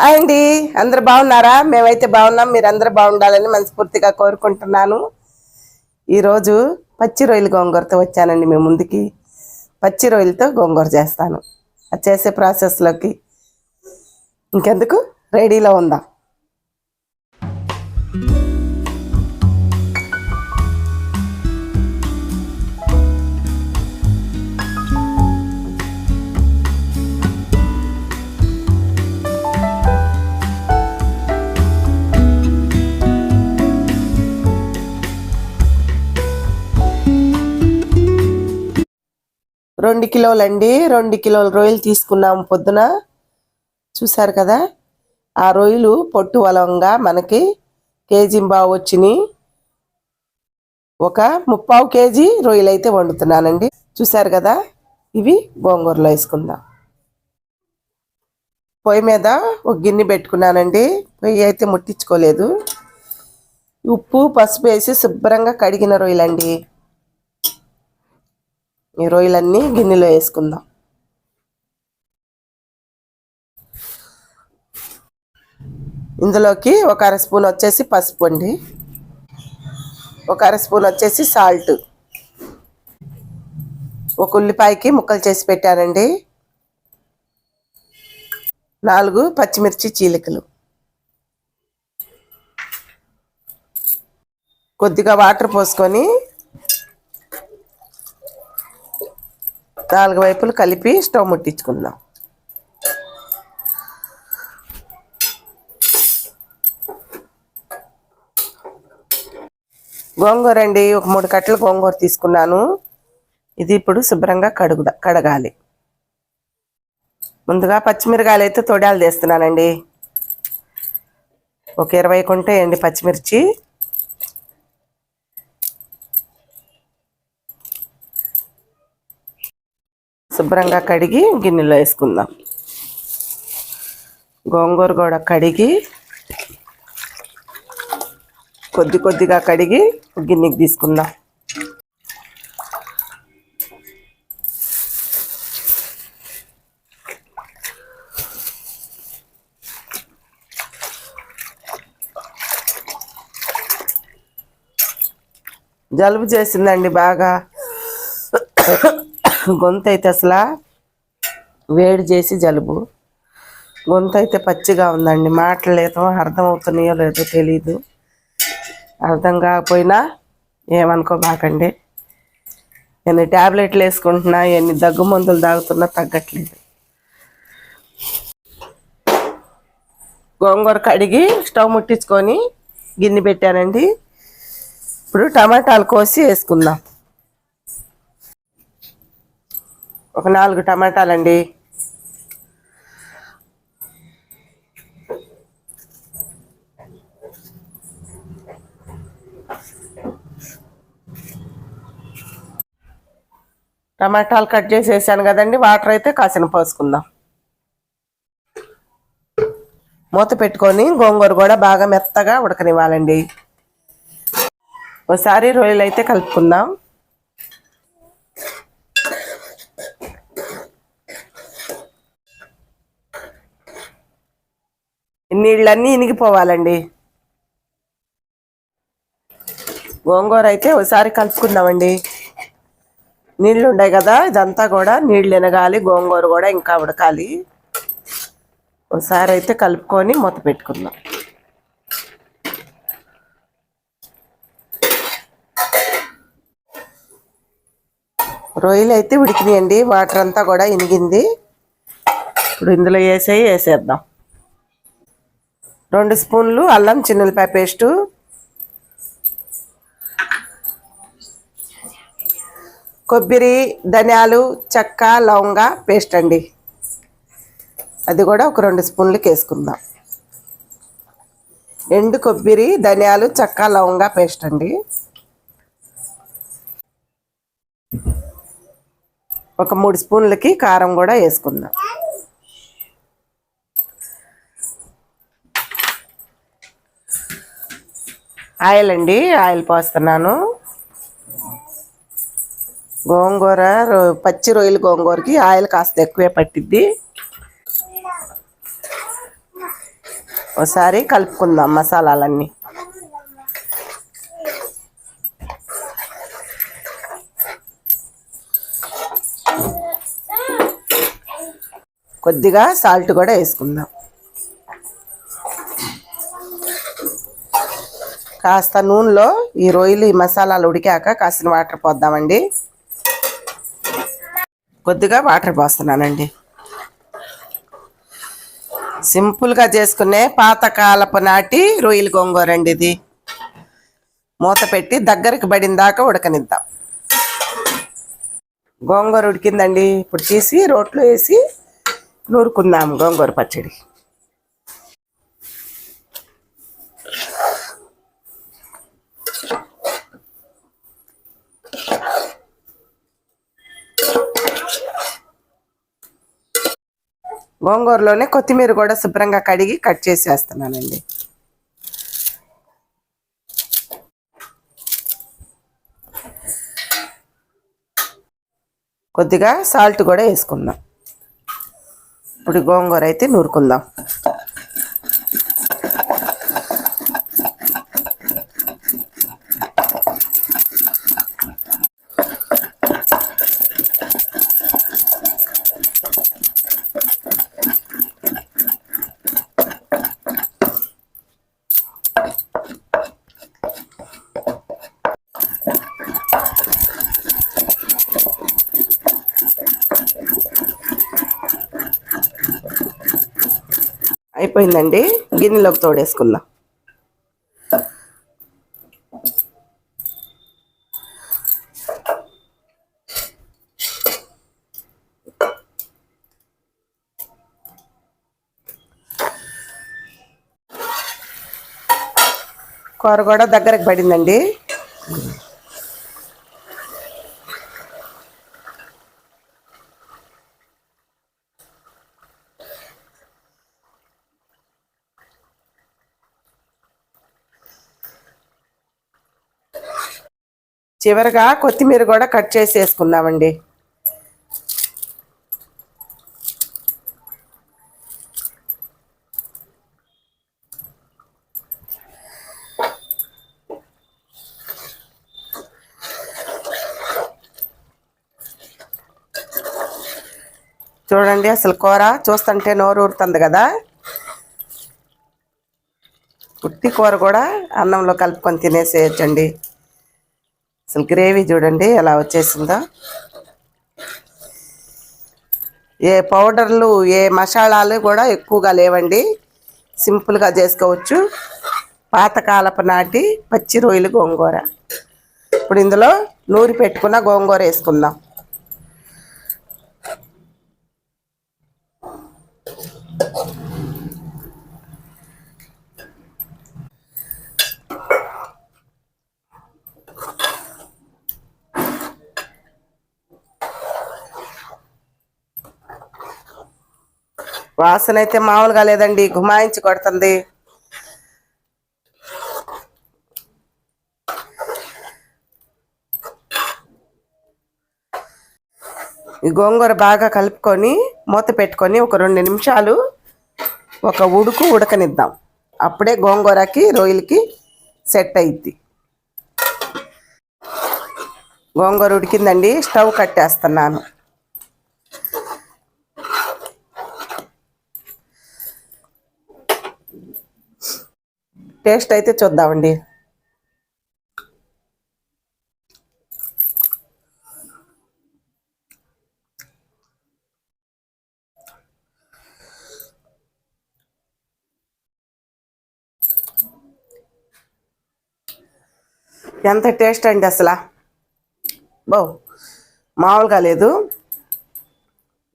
Hi అండి. అందరు బాగున్నారా? మేమైతే బాగున్నాం. మీరు అందరు బాగుండాలని మనస్ఫూర్తిగా కోరుకుంటున్నాను. ఈరోజు పచ్చి రొయ్యలు గోంగూరతో వచ్చానండి మేము ముందుకి. పచ్చి రొయ్యలతో గోంగూర చేస్తాను. అది చేసే ప్రాసెస్లోకి ఇంకెందుకు? రెడీలో ఉందాం. రెండు కిలోలండి రెండు కిలోల రొయ్యలు తీసుకున్నాము పొద్దున. చూసారు కదా? ఆ రొయ్యలు పొట్టు వలంగా మనకి కేజీ బావు వచ్చినాయి. ఒక ముప్పావు కేజీ రొయ్యలు అయితే వండుతున్నానండి. చూసారు కదా? ఇవి గోంగూరలో వేసుకుందాం. పొయ్యి మీద ఒక గిన్నె పెట్టుకున్నానండి. పొయ్యి అయితే ముట్టించుకోలేదు. ఉప్పు పసుపు వేసి శుభ్రంగా కడిగిన రొయ్యలండి. ఈ రొయ్యలన్నీ గిన్నెలో వేసుకుందాం. ఇందులోకి ఒక అర స్పూన్ వచ్చేసి పసుపు అండి. ఒక అర స్పూన్ వచ్చేసి సాల్ట్. ఒక ఉల్లిపాయకి ముక్కలు చేసి పెట్టానండి. నాలుగు పచ్చిమిర్చి చీలికలు. కొద్దిగా వాటర్ పోసుకొని నాలుగు వైపులు కలిపి స్టవ్ ముట్టించుకుందాం. గోంగూర అండి ఒక మూడు కట్టలు గోంగూర తీసుకున్నాను. ఇది ఇప్పుడు శుభ్రంగా కడుగుదా కడగాలి. ముందుగా పచ్చిమిరకాయలు అయితే తొడాలు తీస్తున్నానండి. ఒక ఇరవై కొంటే అండి పచ్చిమిర్చి. శుభ్రంగా కడిగి గిన్నెలో వేసుకుందాం. గోంగూర కూడా కడిగి కొద్ది కొద్దిగా కడిగి గిన్నెకి తీసుకుందాం. జలుబు చేసిందండి బాగా. గొంతు అయితే అసలు వేడి చేసి జలుబు. గొంతు అయితే పచ్చిగా ఉందండి. మాటలు లేదో లేదో తెలీదు. అర్థం కాకపోయినా ఏమనుకోబాకండి ఎన్ని ట్యాబ్లెట్లు వేసుకుంటున్నా ఎన్ని దగ్గు మందులు తాగుతున్నా తగ్గట్లేదు. గోంగూర కడిగి స్టవ్ ముట్టించుకొని గిన్నె పెట్టానండి. ఇప్పుడు టమాటాలు కోసి వేసుకుందాం. ఒక నాలుగు టమాటాలండి. టమాటాలు కట్ చేసేసాను కదండి వాటర్ అయితే కాసిన పోసుకుందాం. మూత పెట్టుకొని గోంగూర కూడా బాగా మెత్తగా ఉడకనివ్వాలండి. ఒకసారి రొయ్యలు అయితే కలుపుకుందాం. నీళ్ళన్నీ ఇనిగిపోవాలండి. గోంగూర అయితే ఒకసారి కలుపుకుందామండి. నీళ్ళు ఉన్నాయి కదా ఇదంతా కూడా నీళ్ళు ఎనగాలి గోంగూర కూడా ఇంకా ఉడకాలి. ఒకసారి అయితే కలుపుకొని మూత పెట్టుకుందాం. రొయ్యలు అయితే ఉడికినాయండి వాటర్ అంతా కూడా ఇనిగింది. ఇప్పుడు ఇందులో వేసేయి వేసేద్దాం. రెండు స్పూన్లు అల్లం చిన్నులపాయ పేస్టు. కొబ్బరి ధనియాలు చెక్క లవంగ పేస్ట్ అండి. అది కూడా ఒక రెండు స్పూన్లకి వేసుకుందాం ఎండు కొబ్బరి ధనియాలు చెక్క లవంగ పేస్ట్ అండి. ఒక మూడు స్పూన్లకి కారం కూడా వేసుకుందాం. ఆయిల్ అండి ఆయిల్ పోస్తున్నాను. గోంగూర పచ్చి రొయ్యలు గోంగూరకి ఆయిల్ కాస్త ఎక్కువే పట్టిద్ది. ఒకసారి కలుపుకుందాం మసాలాలన్నీ. కొద్దిగా సాల్ట్ కూడా వేసుకుందాం. కాస్త నూనెలో ఈ రొయ్యలు ఈ మసాలాలు ఉడికాక కాసిన వాటర్ పోద్దామండి. కొద్దిగా వాటర్ పోస్తున్నానండి. సింపుల్గా చేసుకునే పాతకాలపు నాటి రొయ్యలు గోంగూరండి ఇది. మూత పెట్టి దగ్గరికి పడిన దాకా ఉడకనిద్దాం. గోంగూర ఉడికిందండి. ఇప్పుడు తీసి రోట్లో వేసి నూరుకుందాం గోంగూర పచ్చడి. గోంగూరలోనే కొత్తిమీర కూడా శుభ్రంగా కడిగి కట్ చేసేస్తున్నానండి. కొద్దిగా సాల్ట్ కూడా వేసుకుందాం. ఇప్పుడు గోంగూర అయితే నూరుకుందాం. అయిపోయిందండి. గిన్నెలోకి తోడేసుకుందాం. కూర కూడా దగ్గరకు పడిందండి. చివరిగా కొత్తిమీర కూడా కట్ చేసి వేసుకుందామండి చూడండి అసలు కూర చూస్తుంటే నోరు ఊరుతుంది కదా. పుట్టి కూర కూడా అన్నంలో కలుపుకొని తినేసేయచ్చండి. అసలు గ్రేవీ చూడండి ఎలా వచ్చేసిందో. ఏ పౌడర్లు ఏ మసాలాలు కూడా ఎక్కువగా లేవండి. సింపుల్గా చేసుకోవచ్చు. పాతకాలపు నాటి పచ్చి రొయ్యలు గోంగూర. ఇప్పుడు ఇందులో నూరి పెట్టుకున్న గోంగూర వేసుకుందాం. వాసన అయితే మామూలుగా లేదండి గుమాయించి కొడుతుంది. ఈ గోంగూర బాగా కలుపుకొని మూత పెట్టుకొని ఒక రెండు నిమిషాలు ఒక ఉడుకు ఉడకనిద్దాం. అప్పుడే గోంగూరకి రొయ్యలకి సెట్ అయింది గోంగూర ఉడికిందండి స్టవ్ కట్టేస్తున్నాను. టేస్ట్ అయితే చూద్దామండి. ఎంత టేస్ట్ అండి అసలు? బో మామూలుగా లేదు.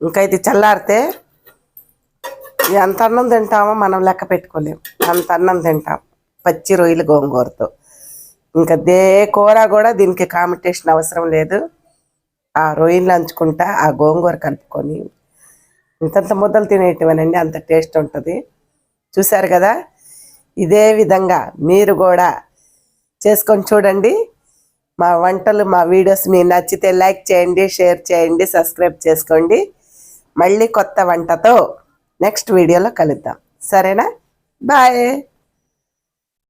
ఇంకా ఇది చల్లారితే ఎంత అన్నం తింటామో మనం లెక్క పెట్టుకోలేం. అంత అన్నం తింటాం. పచ్చి రొయ్యలు గోంగూరతో. ఇంకా దే కూర కూడా దీనికి కాంపిటీషన్ అవసరం లేదు. ఆ రొయ్యలు అంచుకుంటా ఆ గోంగూర కలుపుకొని ఇంతంత ముద్దలు తినేటివనండి అంత టేస్ట్ ఉంటుంది. చూశారు కదా? ఇదే విధంగా మీరు కూడా చేసుకొని చూడండి. మా వంటలు మా వీడియోస్ మీకు నచ్చితే లైక్ చేయండి షేర్ చేయండి సబ్స్క్రైబ్ చేసుకోండి. మళ్ళీ కొత్త వంటతో నెక్స్ట్ వీడియోలో కలుద్దాం. సరేనా? బాయ్!